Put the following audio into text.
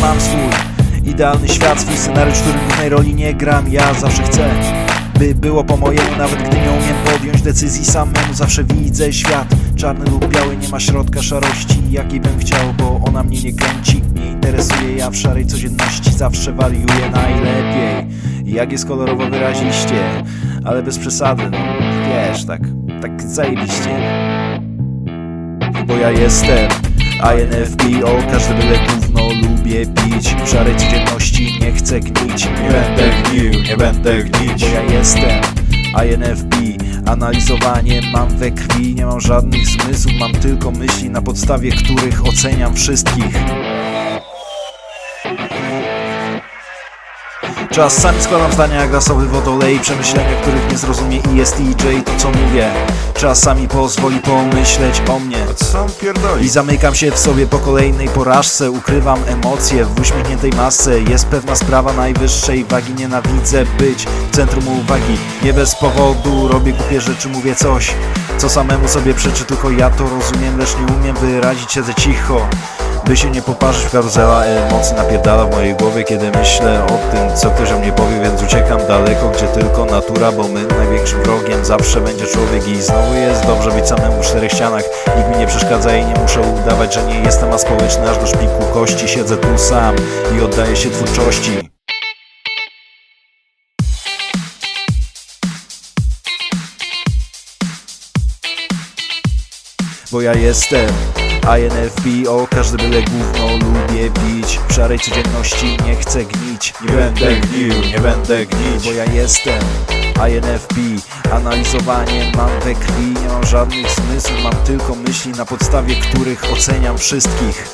mam swój Idealny świat, swój scenariusz, w którym głównej roli nie gram. Ja zawsze chcę, by było po mojemu Nawet gdy nie umiem podjąć decyzji samemu. Zawsze widzę świat, czarny lub biały Nie ma środka szarości, jakiej bym chciał Bo ona mnie nie kręci, nie interesuje. Ja w szarej codzienności zawsze wariuję najlepiej. Jak jest kolorowo wyraziście Ale bez przesady, no wiesz, tak, tak zajebiście. Bo ja jestem INFPO, każdy byle lubię W szarej codzienności nie chcę gnić. Nie będę gnił, nie będę gnić. Bo ja jestem INFP Analizowanie mam we krwi, nie mam żadnych zmysłów. Mam tylko myśli, na podstawie których oceniam wszystkich Czasami składam zdania jak rasowy wodolej Przemyślenia, których nie zrozumie ESTJ To co mówię. Czasami pozwoli pomyśleć o mnie. I zamykam się w sobie po kolejnej porażce. Ukrywam emocje w uśmiechniętej masce. Jest pewna sprawa najwyższej wagi. Nienawidzę być w centrum uwagi. Nie bez powodu robię głupie rzeczy Mówię coś, co samemu sobie przeczy Tylko ja to rozumiem, lecz nie umiem wyrazić Siedzę cicho by się nie poparzyć w karuzela emocji napierdala w mojej głowie Kiedy myślę o tym, co ktoś o mnie powie Więc uciekam daleko, gdzie tylko natura Bo my największym wrogiem zawsze będzie człowiek I znowu jest dobrze być samemu w czterech ścianach. Nikt mi nie przeszkadza i nie muszę udawać, że nie jestem aspołeczny Aż do szpiku kości siedzę tu sam i oddaję się twórczości. Bo ja jestem INFPO, każdy byle gówno lubię pić W szarej codzienności nie chcę gnić. Nie będę gnił, nie będę gnić. Bo ja jestem INFP Analizowanie mam we krwi, nie mam żadnych zmysłów. Mam tylko myśli, na podstawie których oceniam wszystkich